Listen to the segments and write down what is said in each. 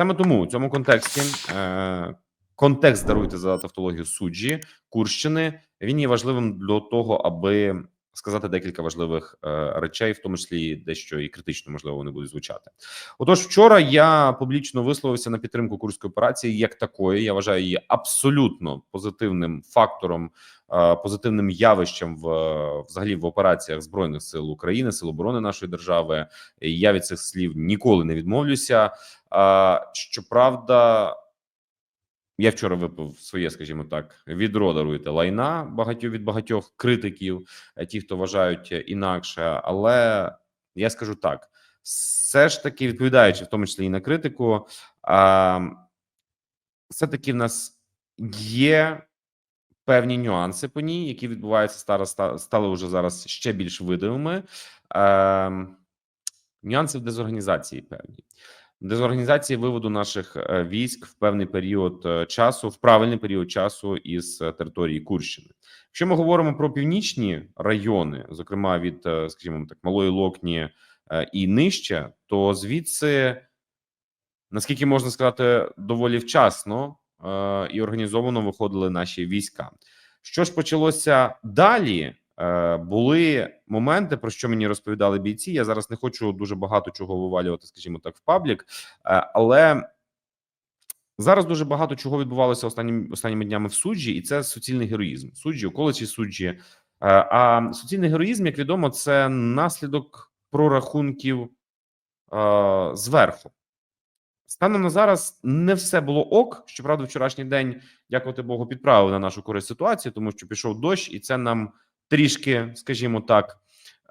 Саме тому у цьому контексті е, контекст даруйте за тавтологію суджі Курщини. Він є важливим для того, аби сказати декілька важливих е, речей, в тому числі дещо і критично можливо вони будуть звучати. Отож, вчора я публічно висловився на підтримку курської операції як такої. Я вважаю її абсолютно позитивним фактором, е, позитивним явищем в взагалі в операціях збройних сил України, сил оборони нашої держави. Я від цих слів ніколи не відмовлюся. Щоправда, я вчора випив своє, скажімо так, відро даруєте лайна багатьох від багатьох критиків, е, ті, хто вважають інакше. Але я скажу так: все ж таки, відповідаючи, в тому числі і на критику, а, все таки в нас є певні нюанси по ній, які відбуваються стара стали вже зараз ще більш видимими. А, нюанси в дезорганізації певні дезорганізації виводу наших е, військ в певний період е, часу, в правильний період часу із е, території Курщини. Якщо ми говоримо про північні райони, зокрема від, скажімо так, малої локні і нижче, то звідси, наскільки можна сказати, доволі вчасно і організовано виходили наші війська. Що ж почалося далі? Е, були моменти, про що мені розповідали бійці. Я зараз не хочу дуже багато чого вивалювати, скажімо так, в паблік, е, але зараз дуже багато чого відбувалося останніми останніми днями в суджі, і це суцільний героїзм. Суджі, околичі суджі. Е, а суцільний героїзм, як відомо, це наслідок прорахунків зверху. Станом на зараз не все було ок. Щоправда, вчорашній день, дякувати Богу, підправив на нашу користь ситуацію, тому що пішов дощ, і це нам трішки, скажімо так,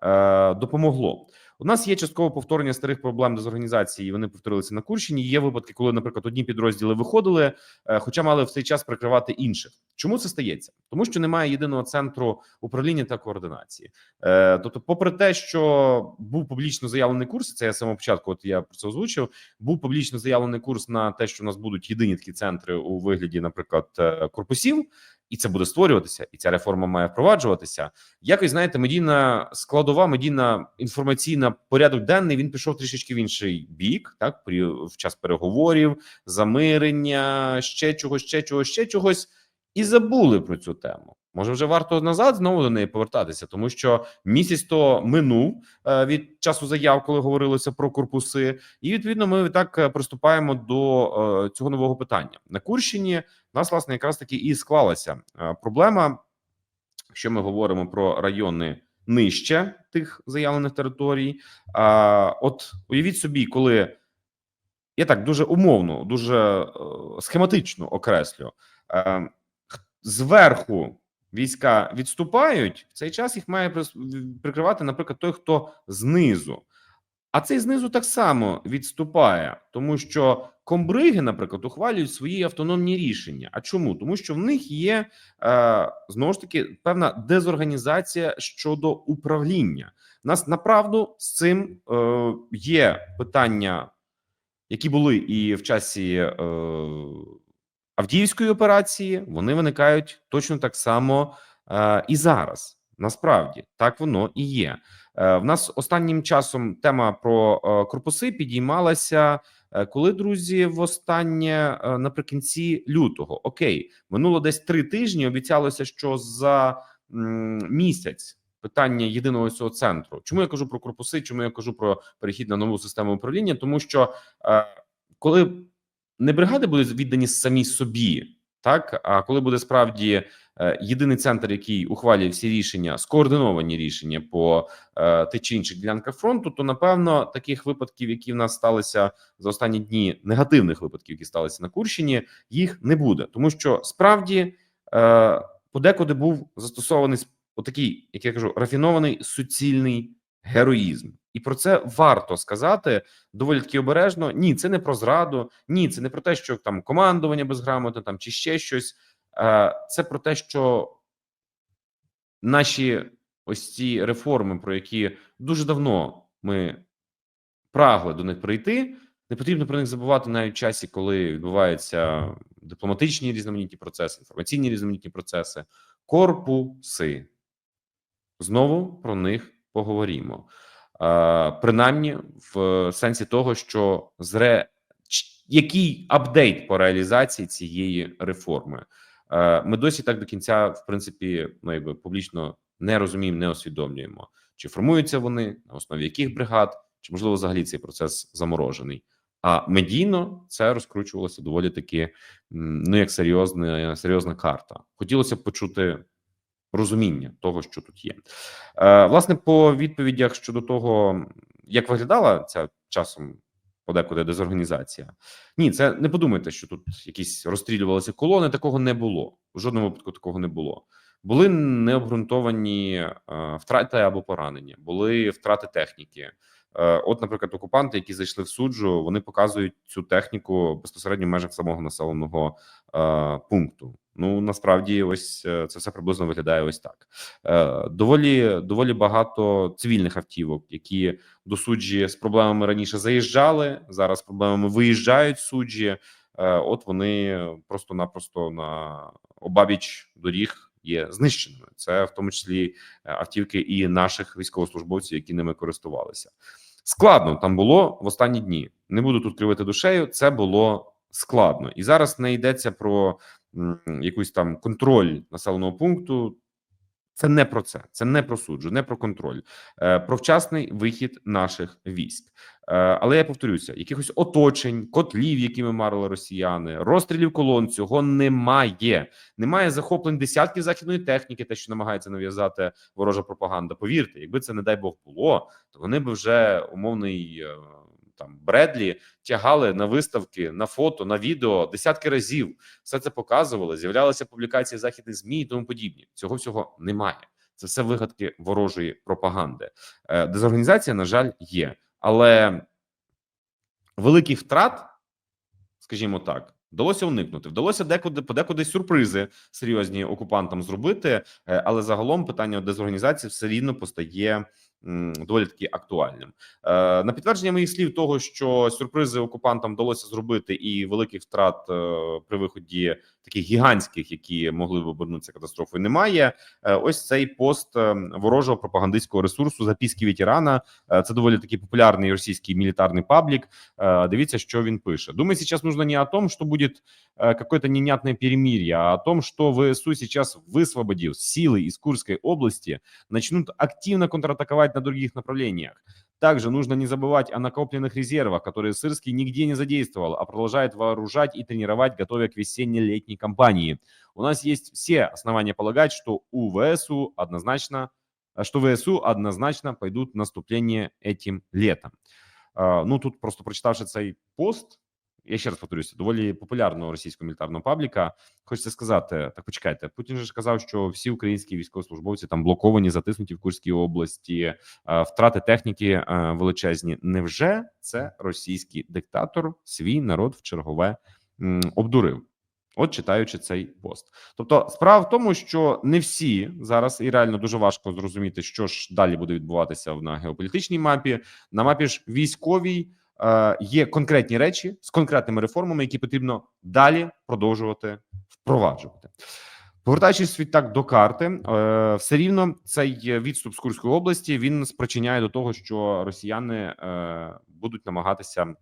е, допомогло. У нас є часткове повторення старих проблем дезорганізації. Вони повторилися на Курщині. Є випадки, коли, наприклад, одні підрозділи виходили, е, хоча мали в цей час прикривати інших. Чому це стається? Тому що немає єдиного центру управління та координації. Е, тобто, попри те, що був публічно заявлений курс, це я самого початку. От я про це озвучив. Був публічно заявлений курс на те, що у нас будуть єдині такі центри у вигляді, наприклад, корпусів і це буде створюватися, і ця реформа має впроваджуватися. Якось знаєте, медійна складова, медійна інформаційна порядок денний він пішов трішечки в інший бік, так при в час переговорів, замирення, ще чогось, ще чогось, ще чогось, і забули про цю тему. Може, вже варто назад знову до неї повертатися, тому що місяць то минув е, від часу заяв, коли говорилося про корпуси, і відповідно ми так е, приступаємо до е, цього нового питання на Курщині. У нас власне якраз таки і склалася проблема. Якщо ми говоримо про райони нижче тих заявлених територій, от уявіть собі, коли я так дуже умовно, дуже схематично окреслю зверху війська відступають, в цей час їх має прикривати, наприклад, той, хто знизу. А цей знизу так само відступає, тому що комбриги, наприклад, ухвалюють свої автономні рішення. А чому? Тому що в них є е, знову ж таки певна дезорганізація щодо управління. У нас направду з цим е, є питання, які були і в часі е, Авдіївської операції вони виникають точно так само е, і зараз. Насправді так воно і є. Е, в нас останнім часом тема про е, корпуси підіймалася. Е, коли друзі, востаннє е, наприкінці лютого, окей, минуло десь три тижні. Обіцялося, що за місяць питання єдиного цього центру. Чому я кажу про корпуси? Чому я кажу про перехід на нову систему управління? Тому що е, коли не бригади будуть віддані самі собі, так? А коли буде справді е, єдиний центр, який ухвалює всі рішення, скоординовані рішення по е, тих чи інших ділянках фронту, то напевно таких випадків, які в нас сталися за останні дні, негативних випадків, які сталися на Курщині, їх не буде, тому що справді е, подекуди був застосований отакий, як я кажу, рафінований суцільний героїзм. І про це варто сказати доволі таки обережно. Ні, це не про зраду, ні, це не про те, що там командування безграмотне там чи ще щось. Це про те, що наші ось ці реформи, про які дуже давно ми прагли до них прийти, не потрібно про них забувати навіть в часі, коли відбуваються дипломатичні різноманітні процеси, інформаційні різноманітні процеси, корпуси. Знову про них поговоримо принаймні в сенсі того, що зре який апдейт по реалізації цієї реформи? Е, Ми досі так до кінця, в принципі, ну якби публічно не розуміємо, не усвідомлюємо, чи формуються вони на основі яких бригад, чи можливо взагалі цей процес заморожений. А медійно це розкручувалося доволі таки ну як серйозна серйозна карта. Хотілося б почути розуміння того, що тут є. Е, Власне, по відповідях щодо того, як виглядала ця часом подекуди дезорганізація. Ні, це не подумайте, що тут якісь розстрілювалися колони. Такого не було. В жодному випадку такого не було. Були необґрунтовані е, втрати або поранення, були втрати техніки. Е, От, наприклад, окупанти, які зайшли в суджу, вони показують цю техніку безпосередньо в межах самого населеного е, пункту. Ну насправді, ось е, це все приблизно виглядає ось так. Доволі доволі багато цивільних автівок, які до суджі з проблемами раніше заїжджали. Зараз з проблемами виїжджають суджі. От вони просто-напросто на обабіч доріг є знищеними. Це в тому числі е, автівки і наших військовослужбовців, які ними користувалися. Складно там було в останні дні. Не буду тут кривити душею. Це було складно, і зараз не йдеться про м, якийсь там контроль населеного пункту. Це не про це, це не про суджу, не про контроль, е, про вчасний вихід наших військ. Е, але я повторюся: якихось оточень, котлів, якими марили росіяни, розстрілів колон цього немає. Немає захоплень десятків західної техніки, те, що намагається нав'язати ворожа пропаганда. Повірте, якби це не дай Бог було, то вони б вже умовний е, там Бредлі тягали на виставки, на фото, на відео десятки разів. Все це показували. З'являлися публікації західних змі і тому подібні. Цього всього немає. Це все вигадки ворожої пропаганди. Е, Дезорганізація, на жаль, є, але великих втрат, скажімо так, вдалося уникнути. Вдалося декуди подекуди сюрпризи серйозні окупантам зробити, е, але загалом питання дезорганізації все рівно постає доволі таки актуальним. Е, На підтвердження моїх слів, того що сюрпризи окупантам вдалося зробити, і великих втрат е, при виході таких гігантських, які могли б обернутися катастрофою, немає. Е, Ось цей пост е, ворожого пропагандистського ресурсу записки ветерана. Е, Це доволі таки популярний російський мілітарний паблік. Е, Дивіться, що він пише. Думаю, сейчас нужно не о том, что будет э, какое-то невнятное перемирие, а о том, что ВСУ сейчас высвободив силы из Курской области, начнут активно контратаковать На других направлениях. Также нужно не забывать о накопленных резервах, которые Сырский нигде не задействовал, а продолжает вооружать и тренировать, готовя к весенне-летней кампании. У нас есть все основания полагать, что у ВСУ однозначно, э, что ВСУ однозначно пойдут в наступление этим летом. Е, Ну тут просто прочитавши цей пост, я ще раз повторюся, доволі популярного російського мілітарного пабліка. Хочеться сказати: так, почекайте, Путін же ж казав, що всі українські військовослужбовці там блоковані, затиснуті в Курській області, е, втрати техніки е, величезні. Невже це російський диктатор свій народ в чергове обдурив? От читаючи цей пост, тобто справа в тому, що не всі зараз і реально дуже важко зрозуміти, що ж далі буде відбуватися на геополітичній мапі. На мапі ж військовій є конкретні речі з конкретними реформами, які потрібно далі продовжувати впроваджувати. Повертаючись відтак до карти, е, все рівно цей відступ з Курської області він спричиняє до того, що росіяни е, будуть намагатися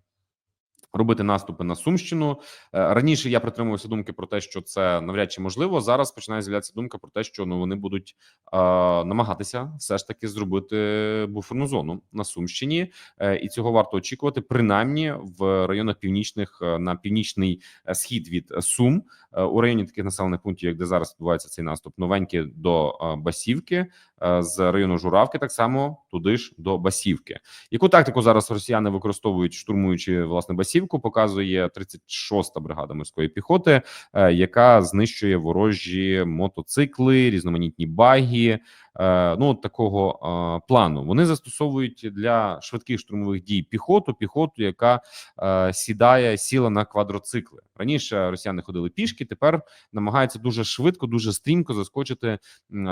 робити наступи на Сумщину. Е, Раніше я притримувався думки про те, що це навряд чи можливо. Зараз починає з'являтися думка про те, що ну вони будуть е, намагатися все ж таки зробити буферну зону на Сумщині, е, і цього варто очікувати, принаймні в районах північних е, на північний е, схід від Сум е, у районі таких населених пунктів, як де зараз відбувається цей наступ, новенькі до е, Басівки, е, з району Журавки, так само туди ж до Басівки. Яку тактику зараз росіяни використовують, штурмуючи власне Басівку, показує 36-та бригада морської піхоти, е, яка знищує ворожі мотоцикли, різноманітні багі. Е, Ну такого е, плану вони застосовують для швидких штурмових дій піхоту, піхоту, яка е, сідає, сіла на квадроцикли. Раніше росіяни ходили пішки, тепер намагаються дуже швидко, дуже стрімко заскочити,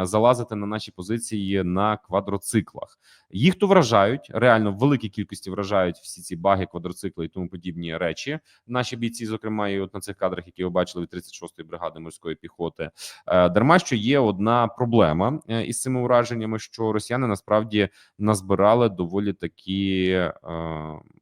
залазити на наші позиції на квадроциклах. Їх то вражають реально в великій кількості вражають всі ці баги, квадроцикли і тому подібні речі. Наші бійці, зокрема, і от на цих кадрах, які ви бачили від 36-ї бригади морської піхоти, дарма що є одна проблема із цими цими ураженнями, що росіяни насправді назбирали доволі такі е,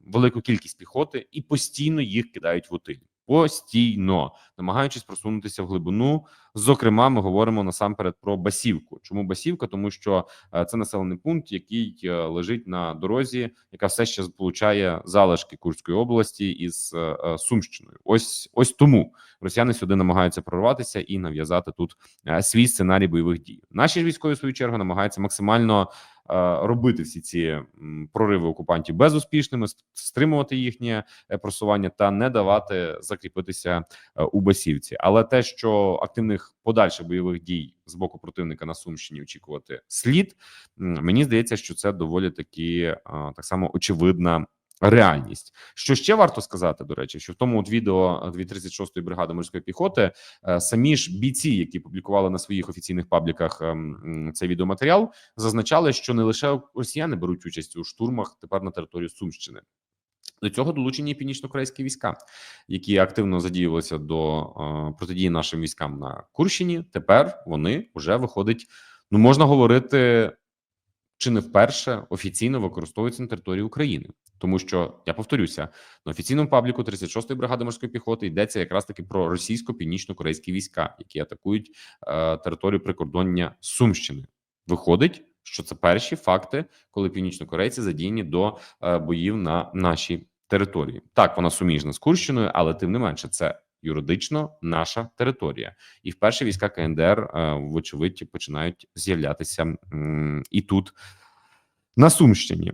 велику кількість піхоти і постійно їх кидають в отиль. Постійно намагаючись просунутися в глибину. Зокрема, ми говоримо насамперед про Басівку. Чому Басівка? Тому що е, це населений пункт, який е, лежить на дорозі, яка все ще сполучає залишки Курської області із е, Сумщиною. Ось ось тому росіяни сюди намагаються прорватися і нав'язати тут свій сценарій бойових дій. Наші ж військові в свою чергу намагаються максимально робити всі ці прориви окупантів безуспішними, стримувати їхнє е, просування та не давати закріпитися е, у Басівці. Але те, що активних подальших бойових дій з боку противника на Сумщині очікувати слід, мені здається, що це доволі таки е, так само очевидна. Реальність, що ще варто сказати, до речі, що в тому от відео 236-ї бригади морської піхоти е, самі ж бійці, які публікували на своїх офіційних пабліках ем, цей відеоматеріал, зазначали, що не лише росіяни беруть участь у штурмах тепер на території Сумщини. До цього долучені північно-корейські війська, які активно задіювалися до е, протидії нашим військам на Курщині. Тепер вони вже виходить. Ну можна говорити, чи не вперше офіційно використовуються на території України, тому що я повторюся на офіційному пабліку 36-ї бригади морської піхоти йдеться якраз таки про російсько-північно-корейські війська, які атакують е, територію прикордоння Сумщини. Виходить, що це перші факти, коли північно-корейці задіяні до е, боїв на нашій території. Так, вона суміжна з Курщиною, але тим не менше, це юридично наша територія, і вперше війська КНДР, е, вочевидь, починають з'являтися і тут на Сумщині.